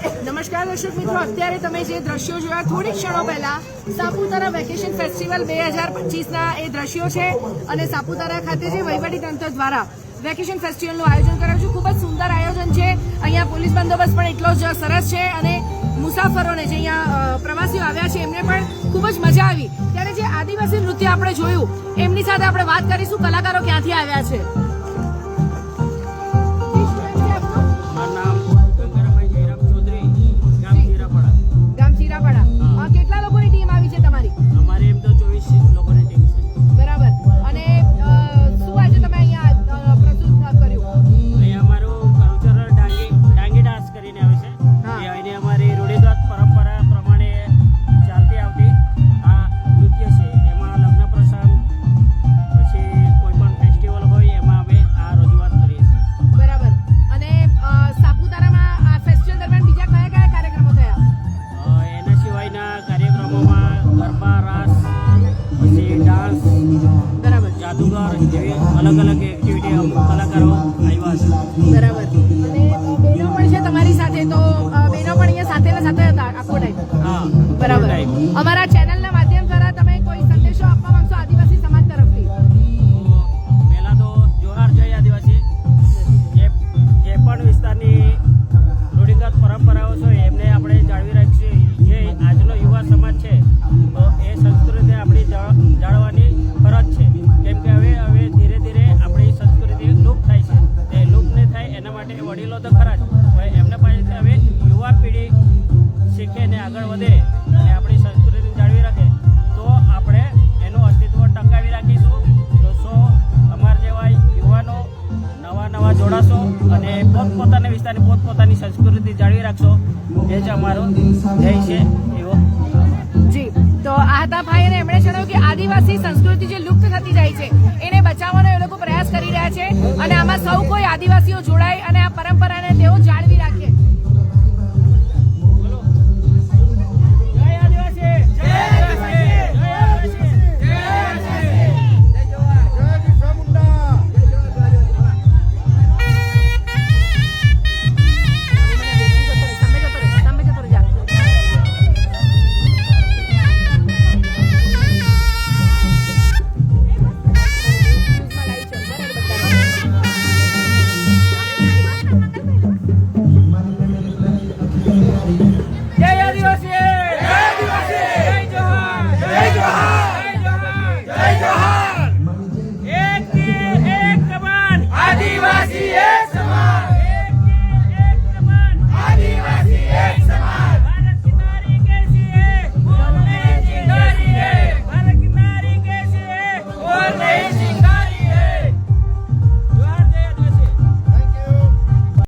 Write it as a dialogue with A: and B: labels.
A: નમસ્કાર દર્શક મિત્રો, અત્યારે તમે જે દ્રશ્યો જોયા થોડી ક્ષણો પહેલા સાપુતારા વેકેશન ફેસ્ટિવલ બે હજાર પચીસના એ દ્રશ્યો છે અને સાપુતારા ખાતે જે વહીવટી તંત્ર દ્વારા વેકેશન ફેસ્ટિવલનું આયોજન કરાયું છે. ખૂબ જ સુંદર આયોજન છે. અહીંયા પોલીસ બંદોબસ્ત પણ એટલો જ સરસ છે અને મુસાફરોને જે અહીંયા પ્રવાસીઓ આવ્યા છે, એમને પણ ખૂબ જ મજા આવી. ત્યારે જે આદિવાસી નૃત્ય આપણે જોયું, એમની સાથે આપણે વાત કરીશું. કલાકારો ક્યાંથી આવ્યા છે? બરાબર.
B: જાદુગર જેવી અલગ અલગ એક્ટિવિટી અમુક કલાકારો આવ્યા છે.
A: બરાબર. અને બહેનો પણ છે તમારી સાથે તો બહેનો પણ અહીંયા સાથે ને સાથે હતા આખો ટાઈમ
B: હા.
A: બરાબર. અમારા ચેનલના માધ્યમ દ્વારા તમે કોઈ સંદેશો આપવા માંગશો આદિવાસી સમાજ તરફથી?
B: પહેલા તો જોહાર જય આદિવાસી. જે જે પણ વિસ્તારની રૂઢિગત પરંપરાઓ છે એમને આપણે જાળવી રાખીએ માટે વડીલો તો ખરા જ. હવે એમને પાસેથી હવે યુવા પેઢી શીખે ને આગળ વધે અને આપણી સંસ્કૃતિ જાળવી રાખે, તો આપણે એનું અસ્તિત્વ ટકાવી રાખીશું. તો સો અમાર જેવા યુવાનો નવા નવા જોડાશો અને પોતપોતાના વિસ્તારની પોતપોતાની સંસ્કૃતિ જાળવી રાખશો. એ જ અમારો ધ્યેય છે. એવો
A: જી, તો આ એમણે જણાવ્યું કે આદિવાસી સંસ્કૃતિ જે લુપ્ત થતી જાય છે એ છે. અને આમાં સૌ કોઈ આદિવાસીઓ જોડાય અને આ પરંપરાને તેઓ